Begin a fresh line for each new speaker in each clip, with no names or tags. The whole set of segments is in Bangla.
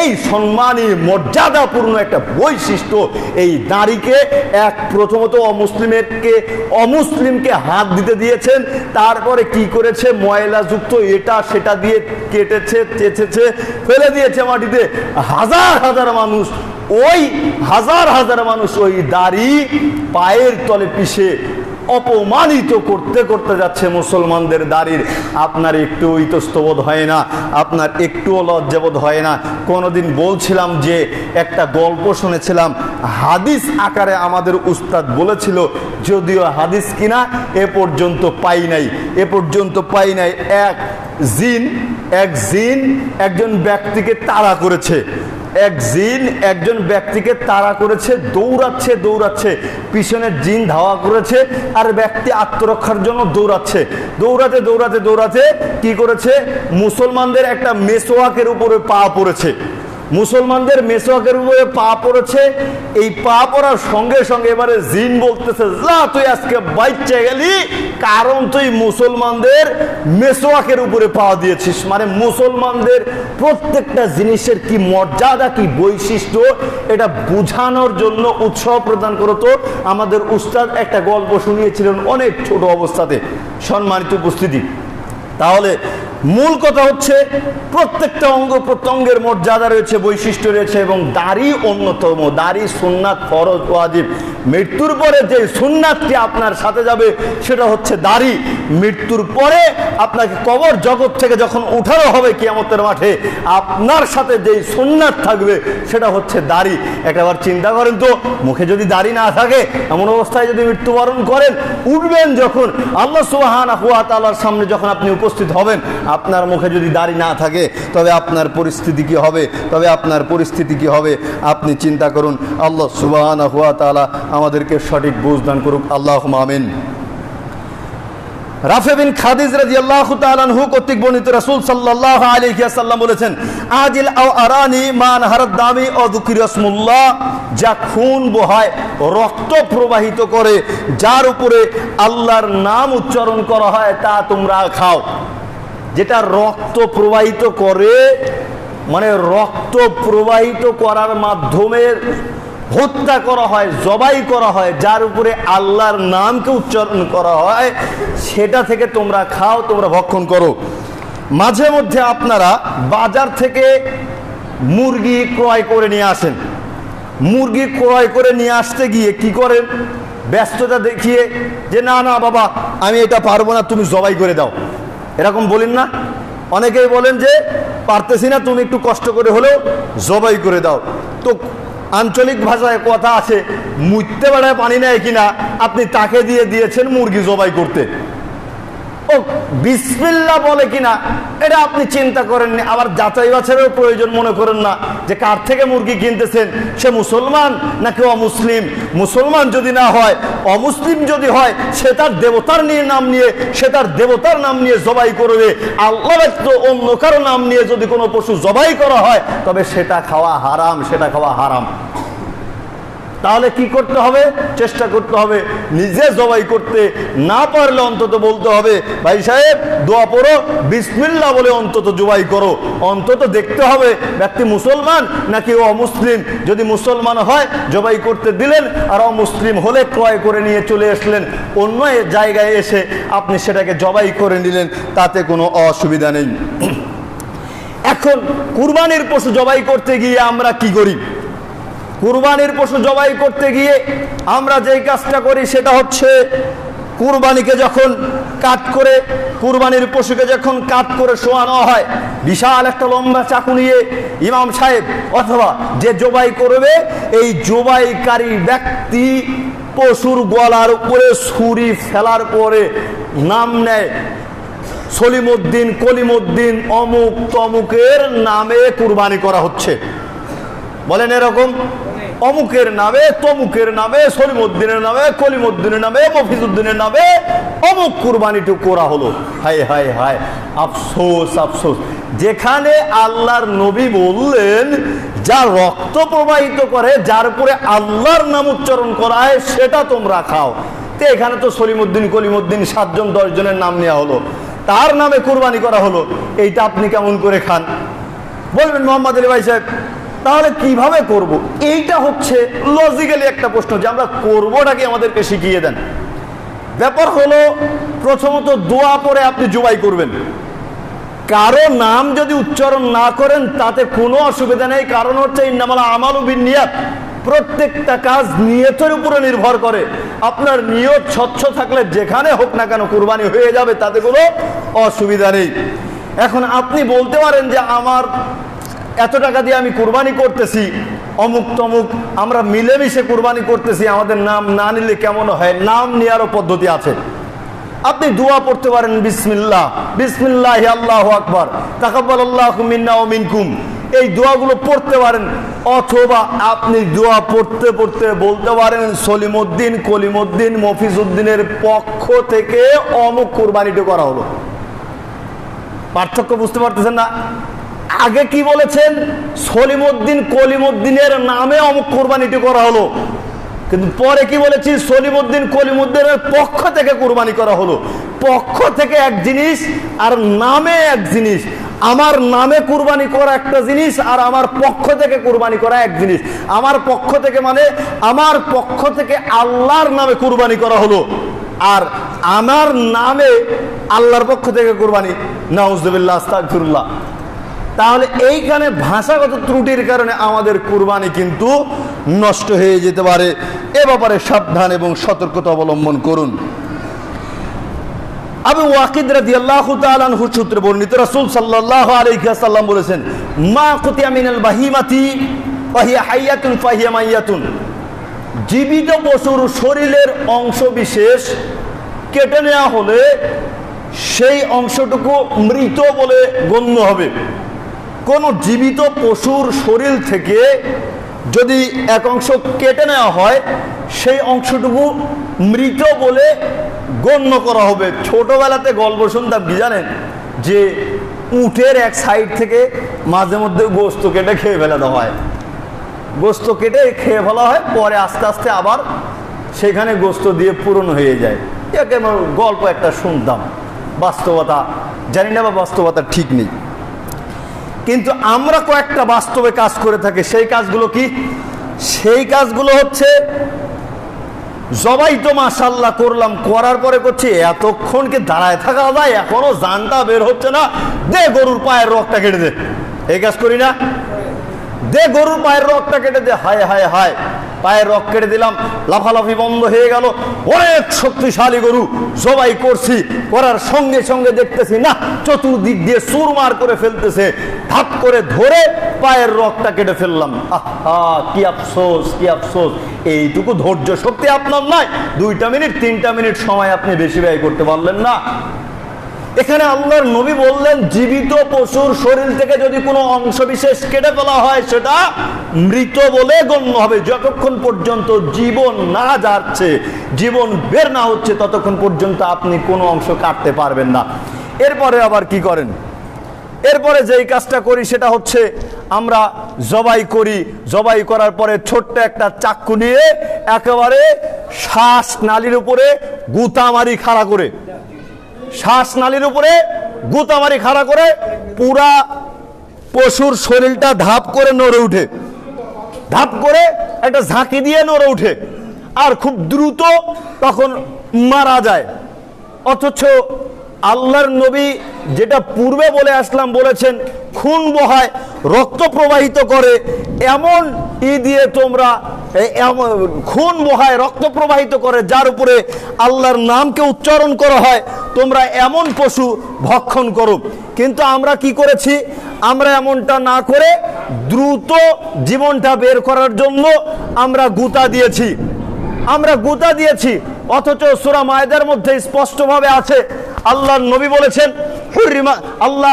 এই সম্মানী মর্যাদাপূর্ণ একটা বৈশিষ্ট্য, এই দাড়িকে এক প্রথমত অমুসলিমেরকে, অমুসলিমকে হাত দিতে দিয়েছেন, তারপরে কি করেছে ময়লাযুক্ত এটা সেটা দিয়ে কেটেছে, চেঁচেছে, ফেলে দিয়েছে মাটিতে। হাজার হাজার মানুষ, ওই হাজার হাজার মানুষ ওই দাড়ি পায়ের তলে পিষে অপমানিত করতে করতে যাচ্ছে মুসলমানদের দাড়ির। আপনার একটু ইতস্তবোধ হয় না, আপনার একটুও লজ্জাবোধ হয় না। কোনোদিন বলছিলাম যে, একটা গল্প শুনেছিলাম, হাদিস আকারে আমাদের উস্তাদ বলেছিল, যদিও হাদিস কিনা, এ পর্যন্ত পাই নাই। এ পর্যন্ত পাই নাই, এক জিন এক জিন একজন ব্যক্তিকে তাড়া করেছে। এক জিন একজন ব্যক্তিকে তাড়া করেছে, দৌড়াচ্ছে দৌড়াচ্ছে। পিছনের জিন ধাওয়া করেছে আর ব্যক্তি আত্মরক্ষার জন্য দৌড়াচ্ছে। দৌড়াতে দৌড়াতে দৌড়াতে কি করেছে? মুসলমানদের একটা মেসোয়াকের উপরে পা পড়েছে। মুসলমানদের মেসোয়াকের উপরে পা পড়েছে। এই পা পড়ার সঙ্গে সঙ্গে এবারে জিন বলতেছে যা তুই আজকে বাইচে গেলি, কারণ তুই মুসলমানদের মেসোয়াকের উপরে পা দিয়েছিস। মানে মুসলমানদের প্রত্যেকটা জিনিসের কি মর্যাদা, কি বৈশিষ্ট্য, এটা বোঝানোর জন্য উৎসাহ প্রদান করতো আমাদের উস্তাদ একটা গল্প শুনিয়েছিলেন অনেক ছোট অবস্থাতে। সম্মানিত উপস্থিতি। তাহলে মূল কথা হচ্ছে প্রত্যেকটা অঙ্গ প্রত্যঙ্গের মর্যাদা রয়েছে, বৈশিষ্ট্য রয়েছে এবং দাড়ি অন্যতম। দাড়ি সুন্নাত ফরজ ওয়াজিব। মৃত্যুর পরে যে সুন্নাতটি আপনার সাথে যাবে, সেটা হচ্ছে দাড়ি। মৃত্যুর পরে আপনাকে কবর জগৎ থেকে যখন উঠানো হবে কিয়ামতের মাঠে, আপনার সাথে যেই সুন্নাত থাকবে, সেটা হচ্ছে দাড়ি। একবার চিন্তা করেন তো, মুখে যদি দাড়ি না থাকে, এমন অবস্থায় যদি মৃত্যুবরণ করেন, উঠবেন যখন, আল্লাহ সুবাহানা সামনে যখন আপনি উপস্থিত হবেন আপনার মুখে যদি দাড়ি না থাকে, তবে আপনার পরিস্থিতি কি হবে? তবে আপনার পরিস্থিতি কি হবে? আপনি চিন্তা করুন, আল্লাহ সুবাহানা হুয়া তালা আমাদেরকে সঠিক বুঝ দান করুক। আল্লাহ আমিন। রাফে বিন খাদিজ রাদিয়াল্লাহু তাআলা আনহু কর্তৃক বর্ণিত রাসূল সাল্লাল্লাহু আলাইহি বলেছেন আজিল আও আরানি মান হারাদ দামি ও দুকির রাসমুল্লাহ যা খুন বহায়, রক্ত প্রবাহিত করে, যার উপরে আল্লাহর নাম উচ্চারণ করা হয়, তা তোমরা খাও। যেটা রক্ত প্রবাহিত করে মানে রক্ত প্রবাহিত করার মাধ্যমে হত্যা করা হয়, জবাই করা হয়, যার উপরে আল্লাহর নামকে উচ্চারণ করা হয়, সেটা থেকে তোমরা খাও, তোমরা ভক্ষণ করো। মাঝে মধ্যে আপনারা বাজার থেকে মুরগি ক্রয় করে নিয়ে আসেন। মুরগি ক্রয় করে নিয়ে আসতে গিয়ে কি করেন? ব্যস্ততা দেখিয়ে যে, না না, বাবা, আমি এটা পারব না, তুমি জবাই করে দাও। এরকম বলেন না। অনেকেই বলেন যে, পারতেছি না, তুমি একটু কষ্ট করে হলেও জবাই করে দাও। তো আঞ্চলিক ভাষায় কথা আছে মুইতে বেড়ায় পানি নেয় কিনা? আপনি তাকে দিয়ে দিয়েছেন মুরগি জবাই করতে। ও বিসমিল্লা বলে কিনা, এটা আপনি চিন্তা করেননি। আবার যাচাই বাছাইয়ের প্রয়োজন, মনে করেন না যে কার থেকে মুরগি কিনতেছেন, সে মুসলমান নাকি অমুসলিম? মুসলমান যদি না হয়, অমুসলিম যদি হয়, সে তার দেবতার নিয়ে নাম নিয়ে, সে তার দেবতার নাম নিয়ে জবাই করবে। আল্লাহ ব্যতীত অন্য কারও নাম নিয়ে যদি কোনো পশু জবাই করা হয়, তবে সেটা খাওয়া হারাম, সেটা খাওয়া হারাম। তাহলে কি করতে হবে? চেষ্টা করতে হবে। নিজে জবাই করতে না পারলে অন্তত বলতে হবে, ভাই সাহেব, দোয়া পড়ো বিসমিল্লা বলে অন্তত জবাই করো। অন্তত দেখতে হবে, ব্যক্তি মুসলমান নাকি অমুসলিম? যদি মুসলমান হয়, জবাই করতে দিলেন, আর অমুসলিম হলে ক্রয় করে নিয়ে চলে আসলেন, অন্য জায়গায় এসে আপনি সেটাকে জবাই করে নিলেন, তাতে কোনো অসুবিধা নেই। এখন কুরবানির পশু জবাই করতে গিয়ে আমরা কি করি? কুরবানির পশু জবাই করতে গিয়ে আমরা যেই কাজটা করি সেটা হচ্ছে কুরবানিকে যখন কাট করে, কুরবানির পশুকে যখন কাট করে শোয়ানো হয়, বিশাল একটা লম্বা চাকু নিয়ে ইমাম সাহেব অথবা যে জবাই করবে, এই জবাইকারী ব্যক্তি পশুর গলার উপরে ছুরি ফেলার পরে নাম নেয় সলিমুদ্দিন, কলিমুদ্দিন, অমুক তমুকের নামে কুরবানি করা হচ্ছে। বলেন এরকম অমুকের নামে, তমুকের নামে, সলিমুদ্দিনের নামে, কলিমুদ্দিনের নামে, মফিজুদ্দিনের নামে অমুক কুরবানিটু করা হলো। হায় হায় হায়, আফসোস আফসোস। যেখানে আল্লাহর নবী বললেন, যা রক্ত প্রবাহিত করে, যার উপরে আল্লাহর নাম উচ্চারণ করা হয়, সেটা তোমরা খাও। তো এখানে তো সলিমুদ্দিন, কলিমুদ্দিন সাতজন, দশজনের নাম নেওয়া হলো। তার নামে কুরবানি করা হলো। এইটা আপনি কেমন করে খান? বলবেন মোহাম্মদ আলী ভাই সাহেব তাহলে কীভাবে করব? এইটা হচ্ছে লজিক্যালি একটা প্রশ্ন যে আমরা করবোটাকে আমাদেরকে শিখিয়ে দেন। ব্যাপার হলো, প্রথমত দোয়া পরে আপনি জবাই করবেন। কারও নাম যদি উচ্চারণ না করেন, তাতে কোনো অসুবিধা নেই। কারণ হচ্ছে ইন্নামালা আমাল নিয়াত প্রত্যেকটা কাজ নিয়তের উপরে নির্ভর করে। আপনার নিয়ত স্বচ্ছ থাকলে যেখানে হোক না কেন কুরবানি হয়ে যাবে, তাতে কোনো অসুবিধা নেই। এখন আপনি বলতে পারেন যে আমার এত টাকা দিয়ে আমি কুরবানি করতেছি, অমুক তমুক, আমরা মিলেমিশে কুরবানি করতেছি, আমাদের নাম না নিলে কেমন হয়? নাম নেওয়ারও পদ্ধতি আছে। আপনি দোয়া পড়তে পারেন, বিসমিল্লাহ বিসমিল্লাহ আল্লাহ আকবার তাকাব্বাল ও মিনকুম। এই দোয়াগুলো পড়তে পারেন, অথবা আপনি দোয়া পড়তে পড়তে বলতে পারেন, সলিমুদ্দিন, কলিমুদ্দিন মফিজউদ্দিনের পক্ষ থেকে অমুক কুরবানিটা করা হলো। পার্থক্য বুঝতে পারতেছেন না? আগে কি বলেছেন? সলিমুদ্দিন কলিমুদ্দিনের নামে অমুক কোরবানিটি করা হলো। কিন্তু পরে কি বলেছি? সলিমুদ্দিন কলিমুদ্দিনের পক্ষ থেকে কোরবানি করা হলো। পক্ষ থেকে এক জিনিস আর নামে এক জিনিস। আমার নামে কুরবানি করা একটা জিনিস আর আমার পক্ষ থেকে কুরবানি করা এক জিনিস। আমার পক্ষ থেকে মানে আমার পক্ষ থেকে আল্লাহর নামে কুরবানি করা হলো। আর আমার নামে আল্লাহর পক্ষ থেকে কুরবানি। নাউজুবিল্লাহ, আস্তাগফিরুল্লাহ। তাহলে এইখানে ভাষাগত ত্রুটির কারণে আমাদের কুরবানি কিন্তু নষ্ট হয়ে যেতে পারে। এ ব্যাপারে সাবধান এবং সতর্কতা অবলম্বন করুন। আবু ওয়াকিদ রাদিয়াল্লাহু তাআলা আনহু সূত্রে বর্ণিত রাসূল সাল্লাল্লাহু আলাইহি বলেছেন, মা কুতিয়া মিনাল বাহিমাতি, ফাহিয়া হাইয়াতুন ফাহিয়া মাইয়াতুন। জীবিত পশুর শরীরের অংশ বিশেষ কেটে নেওয়া হলে সেই অংশটুকু মৃত বলে গণ্য হবে। কোন জীবিত পশুর শরীর থেকে যদি এক অংশ কেটে নেওয়া হয়, সেই অংশটুকু মৃত বলে গণ্য করা হবে। ছোটবেলাতে গল্প শুনতাম, কি জানেন? যে উটের এক সাইড থেকে মাঝে মধ্যে গোস্ত কেটে খেয়ে ফেলানো হয়। গোস্ত কেটে খেয়ে ফেলা হয়, পরে আস্তে আস্তে আবার সেখানে গোস্ত দিয়ে পূরণ হয়ে যায়। একে গল্প একটা শুনতাম। বাস্তবতা, জানি না বা বাস্তবতা ঠিক নেই। কিন্তু আমরা কয়েকটা বাস্তবে কাজ করে থাকি, সেই কাজগুলো কি? সেই কাজগুলো হচ্ছে, জবাই তো মাসাল্লাহ করলাম, করার পরে করছি এতক্ষণকে দাঁড়ায় থাকা যায়? এখনও জানটা বের হচ্ছে না। দে গরুর পায়ের রক্তটা কেটে দে। এই কাজ করি না। দে গরুর পায়ের রক্তটা কেটে দে। হায় হায় হায়। পায়ের রক কেটে দিলাম, লাফালাফি বন্ধ হয়ে গেল। অনেক শক্তিশালী গরু জবাই করছি, করার সঙ্গে সঙ্গে দেখতেছি, না, চতুর্দিক দিয়ে সুরমার করে ফেলতেছে। ধাপ করে ধরে পায়ের রকটা কেটে ফেললাম। আহা, কি আফসোস কি আফসোস। এইটুকু ধৈর্য শক্তি আপনার নাই। দুইটা মিনিট, তিনটা মিনিট সময় আপনি বেশি ব্যয় করতে পারলেন না। এখানে আল্লাহর নবী বললেন, জীবিত পশুর শরীর থেকে যদি কোনো অংশ বিশেষ কেটে ফেলা হয়, সেটা মৃত বলে গণ্য হবে। যতক্ষণ পর্যন্ত জীবন না যাচ্ছে, জীবন বের না হচ্ছে, ততক্ষণ পর্যন্ত আপনি কোনো অংশ কাটতে পারবেন না। এরপরে আবার কি করেন? এরপরে যেই কাজটা করি, সেটা হচ্ছে আমরা জবাই করি। জবাই করার পরে ছোট্ট একটা চাক্কু নিয়ে একেবারে শ্বাস নালীর উপরে গুতামারি খাড়া করে শ্বাস নালীর উপরে গুতামারি খাড়া করে পুরা পশুর শরীরটা ধাপ করে নড়ে উঠে। ধাপ করে একটা ঝাঁকি দিয়ে নড়ে উঠে। আর খুব দ্রুত তখন মারা যায়। অথচ আল্লাহর নবী যেটা পূর্বে বলে আসলাম, বলেছেন, খুন বহায় রক্ত প্রবাহিত করে, এমন ই দিয়ে তোমরা খুন বহায় রক্ত প্রবাহিত করে, যার উপরে আল্লাহর নামকে উচ্চারণ করা হয়, তোমরা এমন পশু ভক্ষণ করো। কিন্তু আমরা কি করেছি? আমরা এমনটা না করে দ্রুত জীবনটা বের করার জন্য আমরা গুতা দিয়েছি। আমরা গুতা দিয়েছি, অথচ সুরা মায়দার মধ্যে স্পষ্টভাবে আছে আল্লাহ নবী বলেছেন আল্লাহ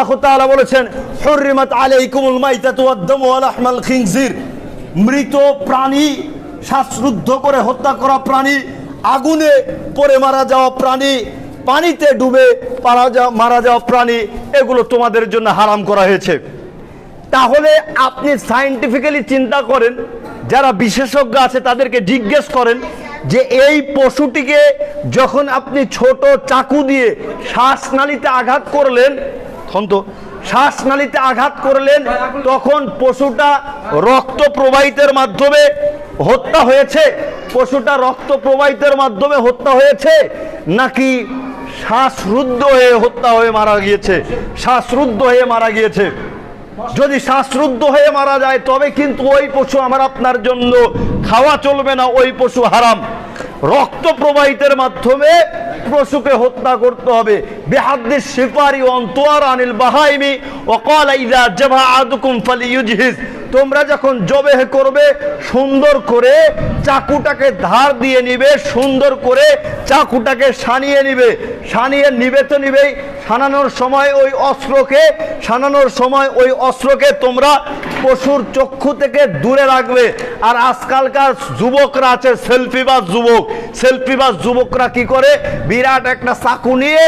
বলেছেন হুররিমাত আলাইকুমুল মাইতাতু ওয়াদ-দামু ওয়া লাহমাল খিনজির। মৃত প্রাণী শ্বাসরুদ্ধ করে হত্যা করা প্রাণী, আগুনে পড়ে মারা যাওয়া প্রাণী, পানিতে ডুবে মারা যাওয়া মারা যাওয়া প্রাণী, এগুলো তোমাদের জন্য হারাম করা হয়েছে। তাহলে আপনি সাইন্টিফিক্যালি চিন্তা করেন, যারা বিশেষজ্ঞ আছে তাদেরকে জিজ্ঞেস করেন যে এই পশুটিকে যখন আপনি ছোট চাকু দিয়ে শ্বাসনালীতে আঘাত করলেন, তখন শ্বাসনালীতে আঘাত করলেন, তখন পশুটা রক্ত প্রবাহিতের মাধ্যমে হত্যা হয়েছে। পশুটা রক্ত প্রবাহিতের মাধ্যমে হত্যা হয়েছে, নাকি শ্বাসরুদ্ধ হয়ে হত্যা হয়ে মারা গিয়েছে? শ্বাসরুদ্ধ হয়ে মারা গিয়েছে। যদি শ্বাসরুদ্ধ হয়ে মারা যায়, তবে কিন্তু ওই পশু আমার আপনার জন্য খাওয়া চলবে না, ওই পশু হারাম। রক্ত প্রবাহিতের মাধ্যমে পশুকে হত্যা করতে হবে। বেহাদ্দিস সিফারি অন্তোয়ার আনিল বাহাইমি ওকাল ইদা জামা আদুকুম ফালিউজহিজ তোমরা যখন জবেহ করবে, সুন্দর করে চাকুটাকে ধার দিয়ে নিবে, সুন্দর করে চাকুটাকে সানিয়ে নিবে। সানিয়ে নিবে তো নিবেই, সানানোর সময় ওই অস্ত্রকে, সানানোর সময় ওই অস্ত্রকে তোমরা পশুর চক্ষু থেকে দূরে রাখবে। আর আজকালকার যুবকরা আছে সেলফিবাজ যুবক। সেলফিবাজ যুবকরা কি করে? বিরাট একটা চাকু নিয়ে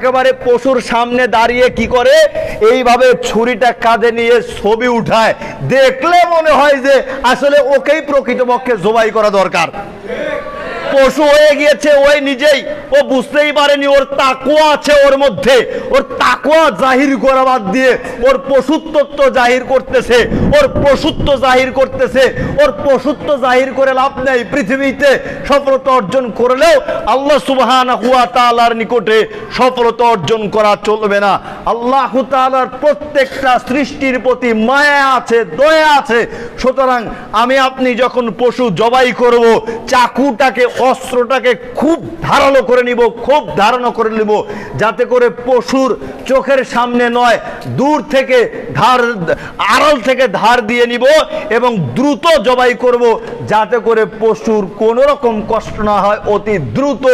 একেবারে পশুর সামনে দাঁড়িয়ে কি করে? এইভাবে ছুরিটা কাঁধে নিয়ে ছবি উঠায়। দেখলে মনে হয় যে আসলে ওকেই প্রকৃতপক্ষে জবাই করা দরকার। পশু হয়ে গিয়েছে ওই নিজেই। ও বুঝতেই পারেনি, ওর তাকুয়া আছে ওর মধ্যে। ওর তাকুয়া জাহির করা বাদ দিয়ে ওর পশুত্ব জাহির করতেছে, ওর পশুত্ব জাহির করতেছে, ওর পশুত্ব জাহির করে লাভ নেই। পৃথিবীতে সফলতা অর্জন করলেও আল্লাহ তাআলার নিকটে সফলতা অর্জন করা চলবে না। আল্লাহ তাআলার প্রত্যেকটা সৃষ্টির প্রতি মায়া আছে, দয়া আছে। সুতরাং আমি আপনি যখন পশু জবাই করব, চাকুটাকে, অস্ত্রটাকে খুব ধারালো করে নিব খুব ধারালো করে নিব, যাতে করে পশুর চোখের সামনে নয়, দূর থেকে ধার, আড়াল থেকে ধার দিয়ে নিব এবং দ্রুত জবাই করব, যাতে করে পশুর কোনো রকম কষ্ট না হয়, অতি দ্রুত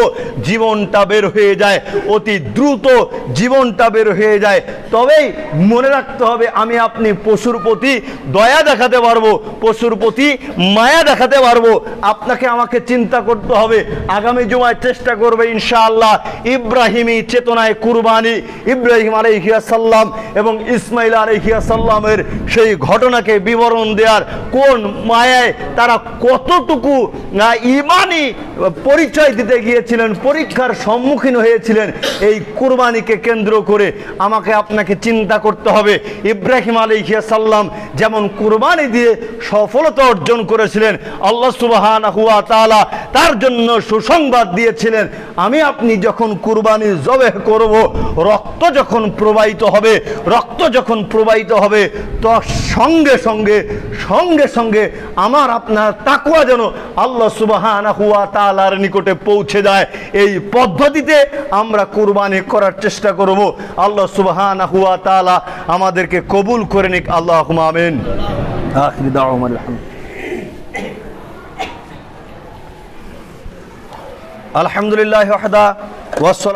জীবনটা বের হয়ে যায়, অতি দ্রুত জীবনটা বের হয়ে যায়। তবেই মনে রাখতে হবে, আমি আপনি পশুর প্রতি দয়া দেখাতে পারব, পশুর প্রতি মায়া দেখাতে পারব। আপনাকে আমাকে চিন্তা করতে হবে, আগামী জুমায় চেষ্টা করবে ইনশাআল্লাহ ইব্রাহিমী চেতনায় কুরবানি ইব্রাহিম আলাইহিয়াসাল্লাম এবং ইসমাইল আলাইহিয়াসাল্লামের সেই ঘটনাকে বিবরণ দেওয়ার কোন মায়ায় তারা কতটুকু ইমানি পরিচয় দিতে গিয়েছিলেন, পরীক্ষার সম্মুখীন হয়েছিলেন, এই কুরবানিকে কেন্দ্র করে আমাকে আপনাকে চিন্তা করতে হবে। ইব্রাহিম আলাইহিয়াসাল্লাম যেমন কুরবানি দিয়ে সফলতা অর্জন করেছিলেন, আল্লাহ তাআলা তার জন্য সুসংবাদ দিয়েছিলেন। আমি আপনি যখন কুরবানি জবে করব, রক্ত যখন প্রবাহিত হবে, রক্ত যখন প্রবাহিত হবে, তো সঙ্গে সঙ্গে সঙ্গে সঙ্গে আমার আপনার তাকুয়া যেন আল্লাহ সুবহানাহু ওয়া তাআলার নিকটে পৌঁছে যায় এই পদ্ধতিতে আমরা কুরবানি করার চেষ্টা করব। আল্লাহ সুবহানাহু ওয়া তাআলা আমাদেরকে কবুল করে নিক। আল্লাহুম্মা আমিন। আখির الحمد لله وحده والصلاة